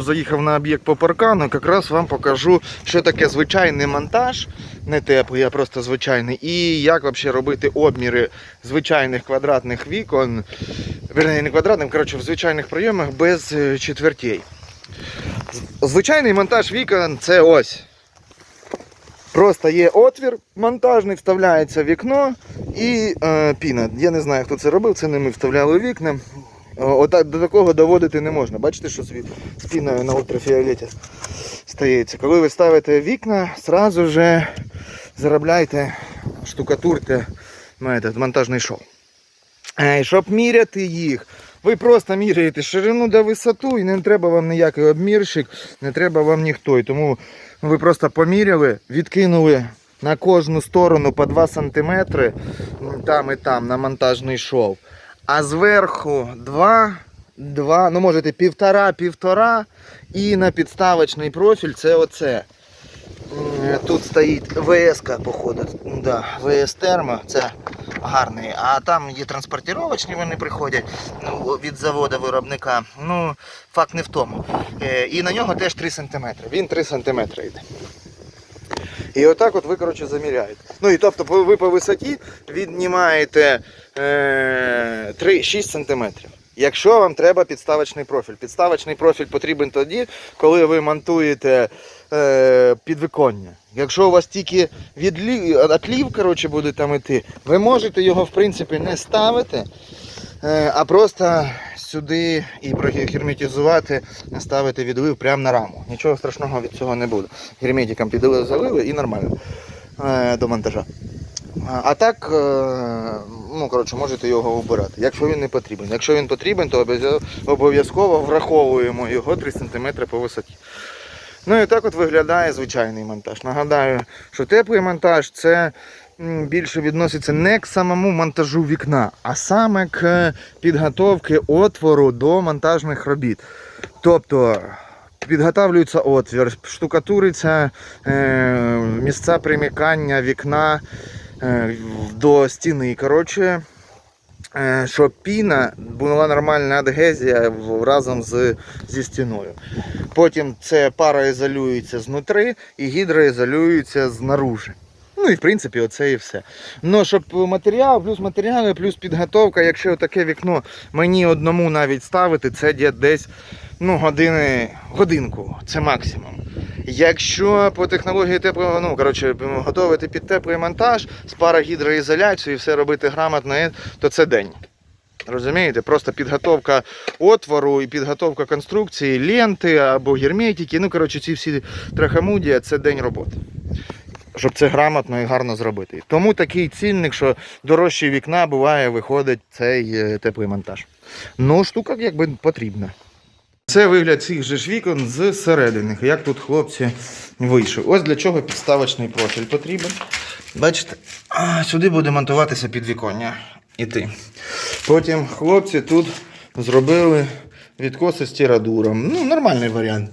Заїхав на об'єкт по паркану, якраз вам покажу, що таке звичайний монтаж, не теплий, а просто звичайний, і як взагалі робити обміри звичайних квадратних вікон, верні, не квадратних, коротше, в звичайних прийомах без е, четвертей. Звичайний монтаж вікон це ось. Просто є отвір монтажний, вставляється вікно і е, піна. Я не знаю, хто це робив, це не ми вставляли вікна. О, Отак до такого доводити не можна. Бачите, що з з піною на ультрафіолеті стається. Коли ви ставите вікна, сразу же заробляйте, штукатурте маєте, монтажний шов. Е, Щоб міряти їх, ви просто міряєте ширину та висоту, і не треба вам ніякий обмірщик, не треба вам ніхто. І тому ви просто поміряли, відкинули на кожну сторону по 2 см там і там на монтажний шов. А зверху 2, 2, ну можете півтора, півтора. І на підставочний профіль це оце. Тут стоїть ВС, походу. Да, ВС термо, це гарний. А там є транспортировочні, вони приходять ну, від заводу виробника. Ну, факт не в тому. Е, І на нього теж 3 см. Він 3 см йде. І отак от ви, коротше, заміряєте. Ну і тобто ви по висоті віднімаєте е, 3-6 см. Якщо вам треба підставочний профіль. Підставочний профіль потрібен тоді, коли ви монтуєте е, підвиконня. Якщо у вас тільки відлів, отлів коротше, буде там іти, ви можете його в принципі не ставити, е, а просто сюди і прогерметизувати, ставити відлив прямо на раму. Нічого страшного від цього не буде. Герметиком підлив залили і нормально е, до монтажа. А- так, е, ну коротше, можете його обирати, якщо він не потрібен. Якщо він потрібен, то обов'язково враховуємо його 3 см по висоті. Ну і так от виглядає звичайний монтаж. Нагадаю, що теплий монтаж це більше відноситься не к самому монтажу вікна, а саме к підготовці отвору до монтажних робіт. Тобто підготовлюється отвір, штукатуриться е, місця примикання вікна до стіни. Коротше, е, щоб піна була нормальна адгезія разом з, зі стіною. Потім це параізолюється знутри і гідроізолюється знаружи. Ну і в принципі оце і все. Ну, щоб матеріал, плюс матеріали, плюс підготовка, якщо таке вікно мені одному навіть ставити, це де- десь ну, години, годинку, це максимум. Якщо по технології теплого, ну коротше, готувати під теплий монтаж з парагідроізоляцією і все робити грамотно, то це день. Розумієте? Просто підготовка отвору і підготовка конструкції, ленти або герметики. Ну, коротше, ці всі трахамудія це день роботи. Щоб це грамотно і гарно зробити. Тому такий цінник, що дорожче вікна буває, виходить цей е, теплий монтаж. Ну, штука якби потрібна. Це вигляд цих же ж вікон з середини. Як тут хлопці вийшли. Ось для чого підставочний профіль потрібен. Бачите, сюди буде монтуватися підвіконня. Іти. Потім хлопці тут зробили відкоси з тірадуром. Ну, нормальний варіант.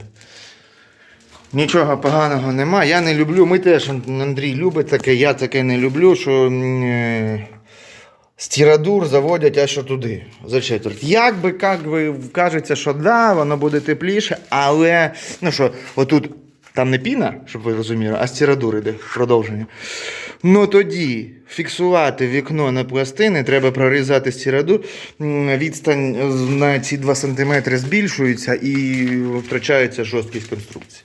Нічого поганого нема. Я не люблю. Ми теж Андрій любить таке, я таке не люблю, що е, стірадур заводять аж туди, за четверть. Як би, як би кажеться, що да, воно буде тепліше, але ну що, отут там не піна, щоб ви розуміли, а стірадур іде продовження. Ну тоді фіксувати вікно на пластини, треба прорізати стіраду. М, Відстань на ці 2 см збільшується і втрачається жорсткість конструкції.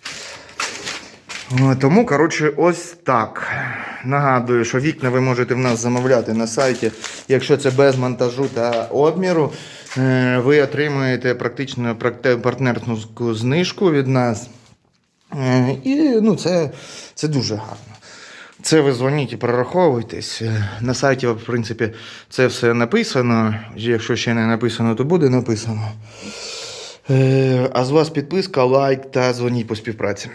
О, Тому, коротше, ось так. Нагадую, що вікна ви можете в нас замовляти на сайті. Якщо це без монтажу та обміру, е, ви отримуєте практично партнерську знижку від нас. Е, І ну, це, це дуже гарно. Це ви дзвоніть і прораховуйтесь. Е, На сайті, в принципі, це все написано. Якщо ще не написано, то буде написано. Е, А з вас підписка, лайк та дзвоніть по співпраці.